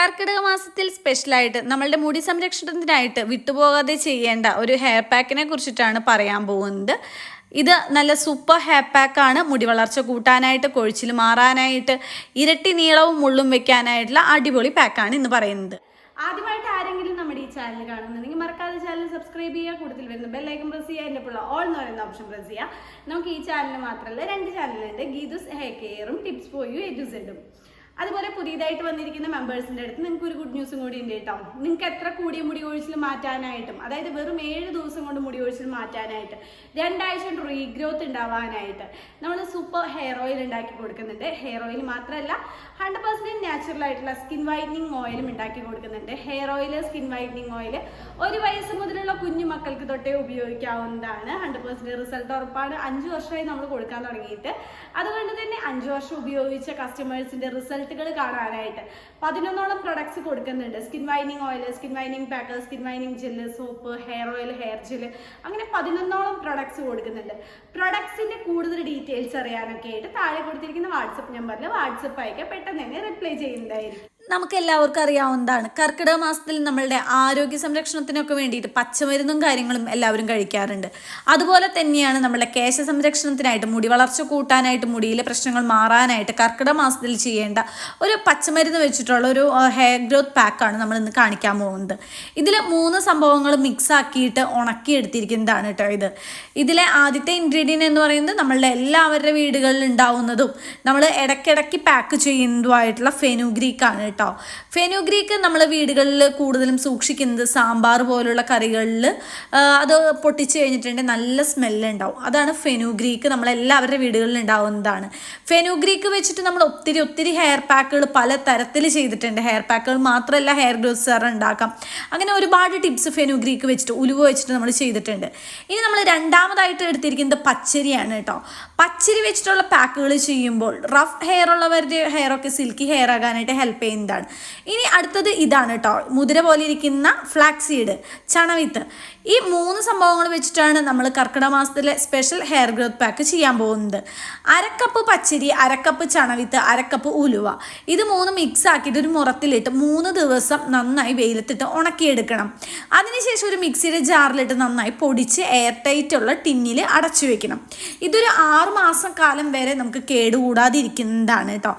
കർക്കിടക മാസത്തിൽ സ്പെഷ്യലായിട്ട് നമ്മളുടെ മുടി സംരക്ഷണത്തിനായിട്ട് വിട്ടുപോകാതെ ചെയ്യേണ്ട ഒരു ഹെയർ പാക്കിനെ കുറിച്ചിട്ടാണ് പറയാൻ പോകുന്നത്. ഇത് നല്ല സൂപ്പർ ഹെയർ പാക്കാണ് മുടി വളർച്ച കൂട്ടാനായിട്ട് കൊഴിച്ചിൽ മാറാനായിട്ട് ഇരട്ടി നീളവും മുള്ളും വെക്കാനായിട്ടുള്ള അടിപൊളി പാക്കാണ് ഇന്ന് പറയുന്നത്. ആദ്യമായിട്ട് ആരെങ്കിലും നമ്മുടെ ഈ ചാനൽ കാണുന്നുണ്ടെങ്കിൽ മറക്കാതെ ചാനൽ സബ്സ്ക്രൈബ് ചെയ്യുക കൂടുതൽ വരുന്ന ബെല്ലൈക്കൻ പ്രസ് ചെയ്യുക എന്റെ പിള്ള ഓൾ എന്ന് പറയുന്ന ഓപ്ഷൻ പ്രസ് ചെയ്യുക. നമുക്ക് ഈ ചാനൽ മാത്രമല്ല രണ്ട് ചാനലുണ്ട് Geethu's hair കെയറും tips for you A to സെഡും അതുപോലെ പുതിയതായിട്ട് വന്നിരിക്കുന്ന മെമ്പേഴ്സിന്റെ അടുത്ത് നിങ്ങൾക്ക് ഒരു ഗുഡ് ന്യൂസും കൂടി ഉണ്ട് കേട്ടോ. നിങ്ങൾക്ക് എത്ര കൂടിയ മുടി കൊഴിച്ചിൽ മാറ്റാനായിട്ടും അതായത് വെറും ഏഴ് ദിവസം കൊണ്ട് മുടി കൊഴിച്ചിൽ മാറ്റാനായിട്ട് രണ്ടാഴ്ച കൊണ്ട് റീഗ്രോത്ത് ഉണ്ടാവാനായിട്ട് നമ്മൾ സൂപ്പർ ഹെയർ ഓയിൽ ഉണ്ടാക്കി കൊടുക്കുന്നുണ്ട്. ഹെയർ ഓയിൽ മാത്രമല്ല ഹൺഡ്രഡ് പെർസെന്റ് നാച്ചുറൽ ആയിട്ടുള്ള സ്കിൻ വൈറ്റനിങ് ഓയിലും ഉണ്ടാക്കി കൊടുക്കുന്നുണ്ട്. Hair oil skin whitening oil ഒരു വയസ്സ് മുതലുള്ള കുഞ്ഞു മക്കൾക്ക് തൊട്ടേ ഉപയോഗിക്കാവുന്നതാണ്. ഹൺഡ്രഡ് പെർസെന്റ് റിസൾട്ട് ഉറപ്പാണ്. അഞ്ച് വർഷമായി നമ്മൾ കൊടുക്കാൻ തുടങ്ങിയിട്ട്. അതുകൊണ്ട് അഞ്ച് വർഷം ഉപയോഗിച്ച കസ്റ്റമേഴ്സിന്റെ റിസൾട്ടുകൾ കാണാനായിട്ട്. പതിനൊന്നോളം പ്രൊഡക്ട്സ് കൊടുക്കുന്നുണ്ട്. Skin വൈനിങ് oil skin വൈനിങ് pack skin വൈനിങ് gel soap hair oil hair gel അങ്ങനെ പതിനൊന്നോളം പ്രൊഡക്ട്സ് കൊടുക്കുന്നുണ്ട്. പ്രൊഡക്ട്സിന്റെ കൂടുതൽ ഡീറ്റെയിൽസ് അറിയാനൊക്കെ ആയിട്ട് താഴെ കൊടുത്തിരിക്കുന്ന വാട്സപ്പ് നമ്പറിൽ വാട്സപ്പ് അയക്കാൻ പെട്ടെന്ന് തന്നെ റിപ്ലൈ ചെയ്യുന്നതായിരിക്കും. നമുക്ക് എല്ലാവർക്കും അറിയാവുന്നതാണ്. കർക്കിടക മാസത്തിൽ നമ്മളുടെ ആരോഗ്യ സംരക്ഷണത്തിനൊക്കെ വേണ്ടിയിട്ട് പച്ചമരുന്നും കാര്യങ്ങളും എല്ലാവരും കഴിക്കാറുണ്ട്. അതുപോലെ തന്നെയാണ് നമ്മളുടെ കേശ സംരക്ഷണത്തിനായിട്ട് മുടി വളർച്ച കൂട്ടാനായിട്ട് മുടിയിലെ പ്രശ്നങ്ങൾ മാറാനായിട്ട് കർക്കിടക മാസത്തിൽ ചെയ്യേണ്ട ഒരു പച്ചമരുന്ന് വെച്ചിട്ടുള്ള ഒരു ഹെയർ ഗ്രോത്ത് പാക്കാണ് നമ്മൾ ഇന്ന് കാണിക്കാൻ പോകുന്നത്. ഇതിൽ മൂന്ന് സംഭവങ്ങൾ മിക്സ് ആക്കിയിട്ട് ഉണക്കിയെടുത്തിരിക്കുന്നതാണ് കേട്ടോ ഇത്. ഇതിലെ ആദ്യത്തെ ഇൻഗ്രീഡിയന്റ് എന്ന് പറയുന്നത് നമ്മളുടെ എല്ലാവരുടെ വീടുകളിൽ ഉണ്ടാവുന്നതും നമ്മൾ ഇടയ്ക്കിടയ്ക്ക് പാക്ക് ചെയ്യുന്നതുമായിട്ടുള്ള ഫെനുഗ്രീക്കാണ് കേട്ടോ ഫെനുഗ്രീക്ക് നമ്മളെ വീടുകളിൽ കൂടുതലും സൂക്ഷിക്കുന്നത് സാമ്പാർ പോലുള്ള കറികളിൽ അത് പൊട്ടിച്ച് കഴിഞ്ഞിട്ടുണ്ടെങ്കിൽ നല്ല സ്മെല്ല് ഉണ്ടാവും അതാണ് ഫെനുഗ്രീക്ക് നമ്മളെല്ലാവരുടെ വീടുകളിൽ ഉണ്ടാവുന്നതാണ്. ഫെനുഗ്രീക്ക് വെച്ചിട്ട് നമ്മൾ ഒത്തിരി ഒത്തിരി ഹെയർ പാക്കുകൾ പല തരത്തിൽ ചെയ്തിട്ടുണ്ട്. ഹെയർ പാക്കുകൾ മാത്രമല്ല ഹെയർ ഗ്രോത്ത് സാർ ഉണ്ടാക്കാം. അങ്ങനെ ഒരുപാട് ടിപ്സ് ഫെനുഗ്രീക്ക് വെച്ചിട്ട് ഉലുവ വെച്ചിട്ട് നമ്മൾ ചെയ്തിട്ടുണ്ട്. ഇനി നമ്മൾ രണ്ടാമതായിട്ട് എടുത്തിരിക്കുന്നത് പച്ചരിയാണ് കേട്ടോ. പച്ചരി വെച്ചിട്ടുള്ള പാക്കുകൾ ചെയ്യുമ്പോൾ റഫ് ഹെയർ ഉള്ളവരുടെ ഹെയർ ഒക്കെ സിൽക്കി ഹെയർ ആകാനായിട്ട് ഹെൽപ്പ് ചെയ്യുന്നതാണ് ഇനി അടുത്തത് ഇതാണ് കേട്ടോ മുതിര പോലെ ഇരിക്കുന്ന ഫ്ലാക്സ് സീഡ് ചണവിത്ത്. ഈ മൂന്ന് സംഭവങ്ങൾ വെച്ചിട്ടാണ് നമ്മൾ കർക്കിടക മാസത്തിലെ സ്പെഷ്യൽ ഹെയർ ഗ്രോത്ത് പാക്ക് ചെയ്യാൻ പോകുന്നത്. അരക്കപ്പ് പച്ചരി അരക്കപ്പ് ചണവിത്ത് അരക്കപ്പ് ഉലുവ. ഇത് മൂന്ന് മിക്സ് ആക്കിയിട്ട് ഒരു മുറത്തിലിട്ട് മൂന്ന് ദിവസം നന്നായി വെയിലത്തിട്ട് ഉണക്കിയെടുക്കണം. അതിനുശേഷം ഒരു മിക്സിയുടെ ജാറിലിട്ട് നന്നായി പൊടിച്ച് എയർ ടൈറ്റ് ഉള്ള ടിന്നിൽ അടച്ചു വെക്കണം. ഇതൊരു ആറ് മാസം കാലം വരെ നമുക്ക് കേടുകൂടാതിരിക്കുന്നതാണ് കേട്ടോ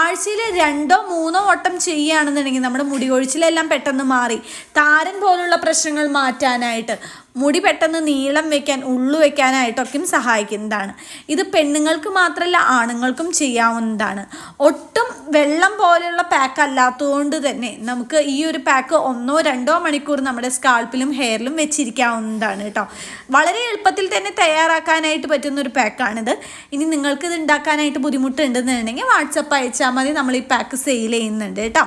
ആഴ്ചയിൽ രണ്ടോ മൂന്നോ വട്ടം ചെയ്യുകയാണെന്നുണ്ടെങ്കിൽ നമ്മുടെ മുടി കൊഴിച്ചിലെല്ലാം പെട്ടെന്ന് മാറി. താരൻ പോലുള്ള പ്രശ്നങ്ങൾ മാറ്റാനായിട്ട് മുടി പെട്ടെന്ന് നീളം വെക്കാൻ ഉള്ളു വെക്കാനായിട്ടൊക്കെയും സഹായിക്കുന്നതാണ്. ഇത് പെണ്ണുങ്ങൾക്ക് മാത്രമല്ല ആണുങ്ങൾക്കും ചെയ്യാവുന്നതാണ്. ഒട്ടും വെള്ളം പോലെയുള്ള പാക്ക് അല്ലാത്തതുകൊണ്ട് തന്നെ നമുക്ക് ഈ ഒരു പാക്ക് ഒന്നോ രണ്ടോ മണിക്കൂർ നമ്മുടെ സ്കാൾപ്പിലും ഹെയറിലും വെച്ചിരിക്കാവുന്നതാണ് കേട്ടോ. വളരെ എളുപ്പത്തിൽ തന്നെ തയ്യാറാക്കാനായിട്ട് പറ്റുന്ന ഒരു പാക്കാണിത് ഇനി നിങ്ങൾക്ക് ഇത് ഉണ്ടാക്കാനായിട്ട് ബുദ്ധിമുട്ടുണ്ടെന്നുണ്ടെങ്കിൽ വാട്സപ്പ് അയച്ചാൽ മതി. നമ്മൾ ഈ പാക്ക് സെയിൽ ചെയ്യുന്നുണ്ട് കേട്ടോ.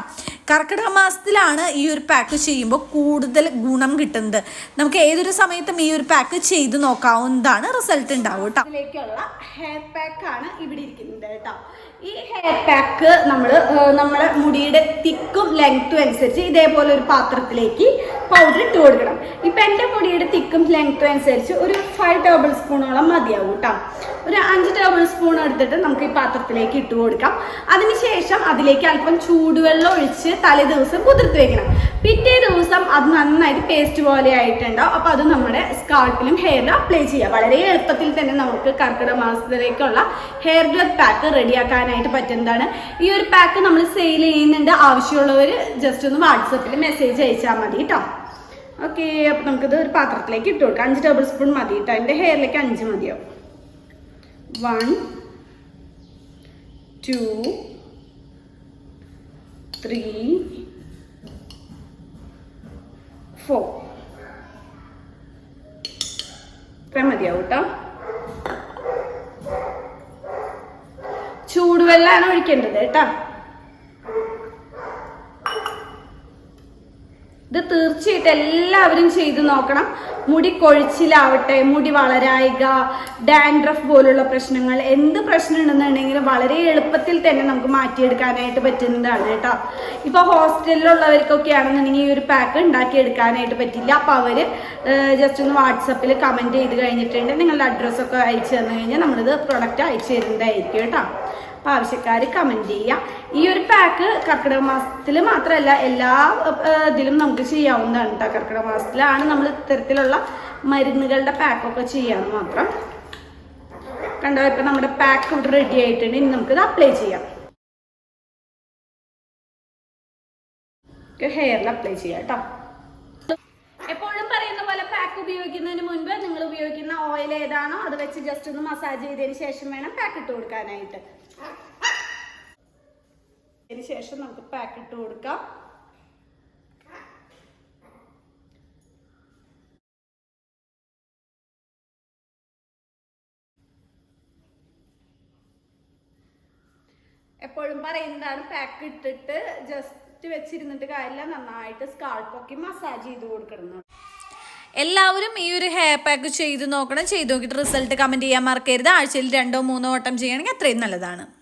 കർക്കിടക മാസത്തിലാണ് ഈ ഒരു പാക്ക് ചെയ്യുമ്പോൾ കൂടുതൽ ഗുണം കിട്ടുന്നത്. നമുക്ക് ഏതൊരു സമയത്തും ഈ ഒരു പാക്ക് ചെയ്ത് നോക്കാവുന്നതാണ് റിസൾട്ട് ഉണ്ടാവും കേട്ടോ. ഇതിലേക്കുള്ള ഹെയർ പാക്ക് ആണ് ഇവിടെ ഇരിക്കുന്നത് കേട്ടോ. ഈ ഹെയർ പാക്ക് നമ്മൾ നമ്മുടെ മുടിയുടെ തിക്കും ലെങ്ത്തും അനുസരിച്ച് ഇതേപോലെ ഒരു പാത്രത്തിലേക്ക് പൗഡർ ഇട്ട് കൊടുക്കണം. ഇപ്പം എന്റെ മുടിയുടെ തിക്കും ലെങ്ത്തും അനുസരിച്ച് ഒരു ഫൈവ് ടേബിൾ സ്പൂണോളം മതിയാവും കേട്ടോ. ഒരു അഞ്ച് ടേബിൾ സ്പൂൺ എടുത്തിട്ട് നമുക്ക് ഈ പാത്രത്തിലേക്ക് ഇട്ട് കൊടുക്കാം. അതിനുശേഷം അതിലേക്ക് അല്പം ചൂടുവെള്ളം ഒഴിച്ച് തലേ ദിവസം കുതിർത്ത് വെക്കണം. പിറ്റേ ദിവസം അത് നന്നായിട്ട് പേസ്റ്റ് പോലെ ആയിട്ടുണ്ടാവും അപ്പോൾ അത് നമ്മുടെ സ്കാൾപ്പിലും ഹെയറിലും അപ്ലൈ ചെയ്യാം. വളരെ എളുപ്പത്തിൽ തന്നെ നമുക്ക് കർക്കിടക മാസത്തിലേക്കുള്ള ഹെയർ ഗ്രോത്ത് പാക്ക് റെഡിയാക്കാനായിട്ട് പറ്റുന്നതാണ്. ഈ ഒരു പാക്ക് നമ്മൾ സെയിൽ ചെയ്യുന്നുണ്ട്. ആവശ്യമുള്ളവർ ജസ്റ്റ് ഒന്ന് വാട്സപ്പിൽ മെസ്സേജ് അയച്ചാൽ മതി കേട്ടോ. ഓക്കെ അപ്പോൾ നമുക്കിത് ഒരു പാത്രത്തിലേക്ക് ഇട്ട് കൊടുക്കാം. അഞ്ച് ടേബിൾ സ്പൂൺ മതി കേട്ടോ. എന്റെ ഹെയറിലേക്ക് അഞ്ച് മതിയാവും വൺ ടു ത്രീ ഫോർ ഇത്രയും മതിയാവും കേട്ടോ ചൂടുവെള്ളമാണ് ഒഴിക്കേണ്ടത് കേട്ടോ ഇത് തീർച്ചയായിട്ടും എല്ലാവരും ചെയ്ത് നോക്കണം. മുടി കൊഴിച്ചിലാവട്ടെ മുടി വളരായിക ഡാൻഡ്രഫ് പോലുള്ള പ്രശ്നങ്ങൾ എന്ത് പ്രശ്നം ഉണ്ടെന്നുണ്ടെങ്കിലും വളരെ എളുപ്പത്തിൽ തന്നെ നമുക്ക് മാറ്റിയെടുക്കാനായിട്ട് പറ്റുന്നതാണ് കേട്ടോ. ഇപ്പോൾ ഹോസ്റ്റലിലുള്ളവർക്കൊക്കെ ആണെന്നുണ്ടെങ്കിൽ ഈ ഒരു പാക്ക് ഉണ്ടാക്കിയെടുക്കാനായിട്ട് പറ്റില്ല. അപ്പോൾ അവർ ജസ്റ്റ് ഒന്ന് വാട്സപ്പിൽ കമന്റ് ചെയ്ത് കഴിഞ്ഞിട്ടുണ്ട്. നിങ്ങളുടെ അഡ്രസ്സൊക്കെ അയച്ചു തന്നു കഴിഞ്ഞാൽ നമ്മളിത് പ്രൊഡക്റ്റ് അയച്ചു തരുന്നതായിരിക്കും കേട്ടോ. അപ്പോൾ ആവശ്യക്കാർ കമന്റ് ചെയ്യാം. ഈ ഒരു പാക്ക് കർക്കിടക മാസത്തിൽ മാത്രമല്ല എല്ലാ ഇതിലും നമുക്ക് ചെയ്യാവുന്നതാണ് കേട്ടോ കർക്കിടക മാസത്തിലാണ് നമ്മൾ ഇത്തരത്തിലുള്ള മരുന്നുകളുടെ പാക്കൊക്കെ ചെയ്യാന്ന് മാത്രം. കണ്ടോ ഇപ്പം നമ്മുടെ പാക്ക് ഇവിടെ റെഡി ആയിട്ടുണ്ട്. ഇനി നമുക്കിത് അപ്ലൈ ചെയ്യാം. ഹെയറിൽ അപ്ലൈ ചെയ്യാം കേട്ടോ എപ്പോഴും പറയുന്ന പോലെ പാക്ക് ഉപയോഗിക്കുന്നതിന് മുൻപ് നിങ്ങൾ ഉപയോഗിക്കുന്ന ഓയിൽ ഏതാണോ അത് വെച്ച് ജസ്റ്റ് ഒന്ന് മസാജ് ചെയ്തതിന് ശേഷം വേണം പാക്ക് ഇട്ട് കൊടുക്കാനായിട്ട്. അതിന് ശേഷം നമുക്ക് പാക്ക് ഇട്ട് കൊടുക്കാം. എപ്പോഴും പറയുന്നതാണ് പാക്ക് ഇട്ടിട്ട് ജസ്റ്റ് വെച്ചിരുന്നിട്ട് കാര്യമില്ല നന്നായിട്ട് സ്കാൾപ്പൊക്കെ മസാജ് ചെയ്ത് കൊടുക്കണം. എല്ലാവരും ഈ ഒരു ഹെയർ പാക്ക് ചെയ്ത് നോക്കണം. ചെയ്ത് നോക്കിയിട്ട് റിസൾട്ട് കമന്റ് ചെയ്യാൻ മറക്കരുത്. ആഴ്ചയിൽ രണ്ടോ മൂന്നോ വട്ടം ചെയ്യണമെങ്കിൽ അത്രയും നല്ലതാണ്.